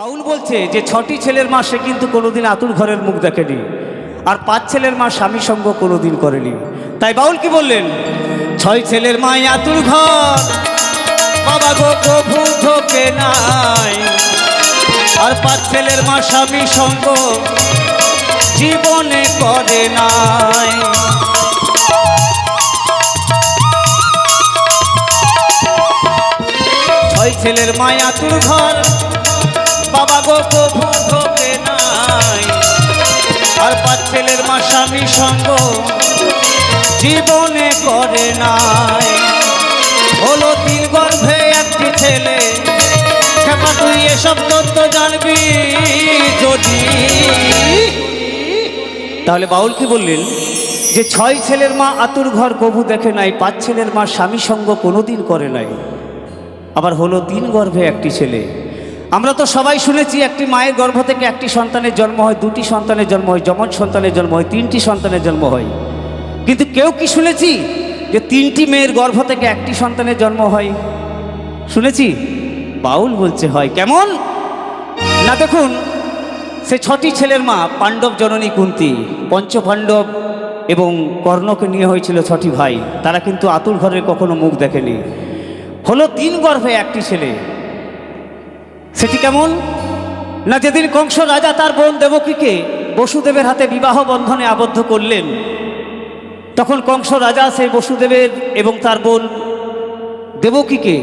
বাউল বলছে যে ছটি ছেলের মা সে কিন্তু কোনোদিন আতুর ঘরের মুখ দেখেনি, আর পাঁচ ছেলের মা স্বামী সঙ্গ কোনোদিন করেনি। তাই বাউল কি বললেন? ছয় ছেলের মাই আতুর ঘর, বাবা গো প্রভু ঢোকে নাই। আর পাঁচ ছেলের মা স্বামী সঙ্গ জীবনে করে নাই। ছয় ছেলের মায়া তুর ঘর নাই। আর পাঁচ ছেলের মা স্বামী সঙ্গ জীবনে করে নাই। হলো তিন গর্ভে একটি ছেলে। খেপা তুই এসব তথ্য জানবি যদি। তাহলে বাউল কি বললেন? যে ছয় ছেলের মা আতুর ঘর কবু দেখে নাই, পাঁচ ছেলের মা স্বামী সঙ্গ কোনোদিন করে নাই। আবার হলো তিন গর্ভে একটি ছেলে। আমরা তো সবাই শুনেছি একটি মায়ের গর্ভ থেকে একটি সন্তানের জন্ম হয়, দুটি সন্তানের জন্ম হয়, যমজ সন্তানের জন্ম হয়, তিনটি সন্তানের জন্ম হয়। কিন্তু কেউ কি শুনেছি যে তিনটি মেয়ের গর্ভ থেকে একটি সন্তানের জন্ম হয়? শুনেছি? বাউল বলছে, হয়। কেমন? না, দেখুন, সে ছটি ছেলের মা, পাণ্ডব জননী কুন্তি, পঞ্চপাণ্ডব এবং কর্ণকে নিয়ে হয়েছিল ছটি ভাই। তারা কিন্তু আতুর ঘরের কখনো মুখ দেখেনি। হলো তিন গর্ভে একটি ছেলে। সেটি কেমন? না যেদিন কংস রাজা তার বোন দেবকীকে বসুদেবের হাতে বিবাহ বন্ধনে আবদ্ধ করলেন, তখন কংস রাজা সেই বসুদেবের এবং তার বোন দেবকীকে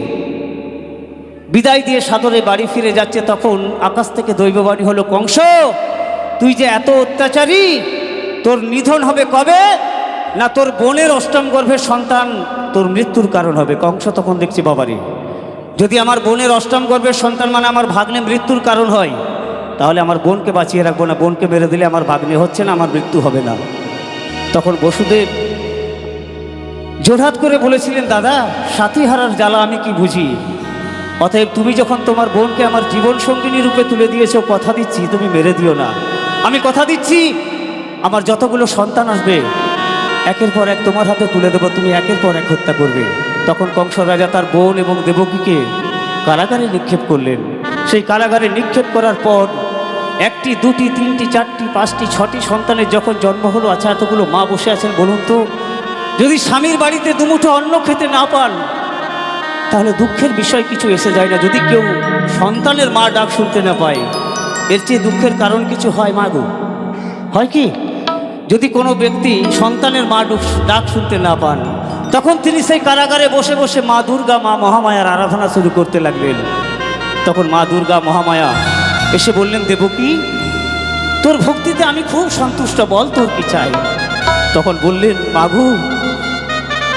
বিদায় দিয়ে সাদরে বাড়ি ফিরে যাচ্ছে। তখন আকাশ থেকে দৈববাণী হলো, কংস, তুই যে এত অত্যাচারী, তোর নিধন হবে কবে? না তোর বোনের অষ্টম গর্ভের সন্তান তোর মৃত্যুর কারণ হবে। কংস তখন দেখছি, বাবারে যদি আমার বোনের অষ্টম গর্ভের সন্তান মানে আমার ভাগ্নে মৃত্যুর কারণ হয়, তাহলে আমার বোনকে বাঁচিয়ে রাখব না। বোনকে মেরে দিলে আমার ভাগ্নে হচ্ছে না, আমার মৃত্যু হবে না। তখন বসুদেব জোরহাত করে বলেছিলেন, দাদা সাথী হারার জ্বালা আমি কি বুঝি? অতএব তুমি যখন তোমার বোনকে আমার জীবন সঙ্গিনী রূপে তুলে দিয়েছ, কথা দিচ্ছি, তুমি মেরে দিও না। আমি কথা দিচ্ছি, আমার যতগুলো সন্তান আসবে, একের পর এক তোমার হাতে তুলে দেবো, তুমি একের পর এক হত্যা করবে। তখন কংস রাজা তার বোন এবং দেবকীকে কারাগারে নিক্ষেপ করলেন। সেই কারাগারে নিক্ষেপ করার পর একটি, দুটি, তিনটি, চারটি, পাঁচটি, ছটি সন্তানের যখন জন্ম হলো আচ্ছা এতগুলো মা বসে আছেন বলুন তো? যদি স্বামীর বাড়িতে দুমুঠো অন্ন খেতে না পান, তাহলে দুঃখের বিষয় কিছু এসে যায় না। যদি কেউ সন্তানের মা ডাক শুনতে না পায়, এর চেয়ে দুঃখের কারণ কিছু হয় মা গো। হয় কি? যদি কোনো ব্যক্তি সন্তানের মা ডাক শুনতে না পান তখন তিনি সেই কারাগারে বসে বসে মা দুর্গা, মা মহামায়ার আরাধনা শুরু করতে লাগলেন। তখন মা দুর্গা, মহামায়া এসে বললেন, দেবকী, তোর ভক্তিতে আমি খুব সন্তুষ্ট, বল তোর কি চাই? তখন বললেন, মাগু,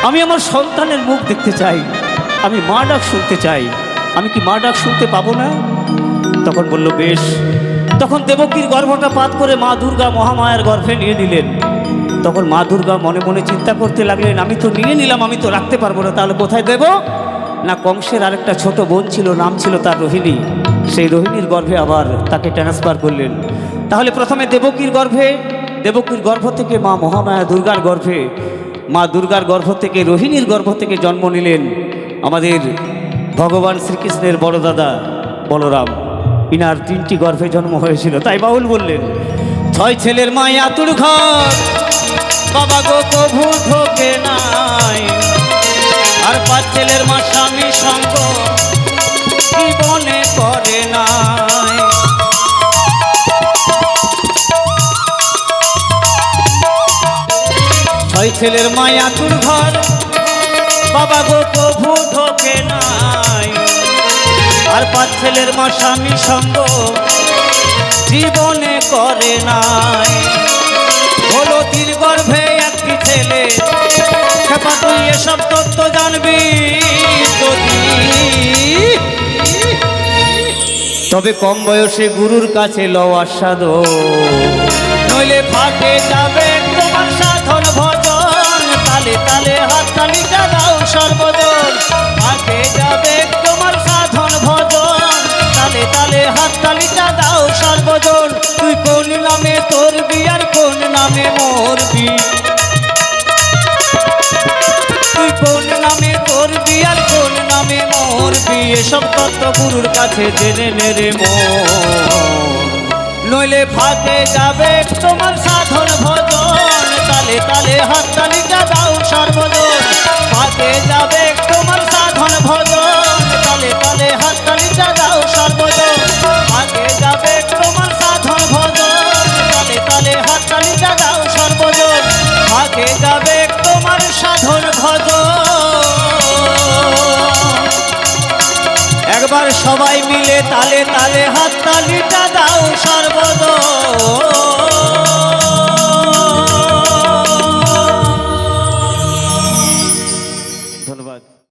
আমি আমার সন্তানের মুখ দেখতে চাই, আমি মা ডাক শুনতে চাই, আমি কি মা ডাক শুনতে পাবো না? তখন বলল, বেশ। তখন দেবকীর গর্ভটা পাত করে মা দুর্গা, মহামায়ার গর্ভে নিয়ে নিলেন। তখন মা দুর্গা মনে মনে চিন্তা করতে লাগলেন, আমি তো নিয়ে নিলাম, আমি তো রাখতে পারব না, তাহলে কোথায় দেব? না, কংসের আরেকটা ছোট বোন ছিল, নাম ছিল তার রোহিণী। সেই রোহিণীর গর্ভে আবার তাকে ট্রান্সফার করলেন। তাহলে প্রথমে দেবকীর গর্ভে, দেবকীর গর্ভ থেকে মা মহামায়া দুর্গার গর্ভে, মা দুর্গার গর্ভ থেকে রোহিণীর গর্ভ থেকে জন্ম নিলেন আমাদের ভগবান শ্রীকৃষ্ণের বড় দাদা বলরাম। ইনার তিনটি গর্ভে জন্ম হয়েছিল, তাই বাউল বললেন, ছয় ছেলের মাই আতুর ঘর বাবা গো ঢোকে নাই। আর পাঁচ ছেলের মা স্বামী সঙ্গ জীবনে করে নাই? ছয় ছেলের মায়া তুর ঘর, বাবা গো প্রভু ঢোকে নাই। আর পাঁচ ছেলের মা স্বামী সঙ্গ জীবনে করে নাই। হলো গর্ভে একটি ছেলে। খেপা তুই এসব তত্ত্ব জানবি? তবে কম বয়সে গুরুর কাছে লও আস্বাদ। নইলে ফাঁকে যাবে তোমার সাধন ভজন। তালে তালে হাত তালিকা দাও সর্বজন। ফাঁকে যাবে তোমার সাধন ভজন। তালে তালে হাত তালিকা দাও সর্বজন। তুই কোন নামে তোর বিয়ার নামে মরবি। তুই কোন নামে করবি আর কোন নামে মরবি? এসব তত্ত্ব গুরুর কাছে জেনে নে নইলে ফাঁকে যাবে তোমার সাধন ভজন। তালে তালে হাততালিটা দাও সর্বজন। সবাই মিলে তালে তালে হাত তালিটা দাও সর্বদ।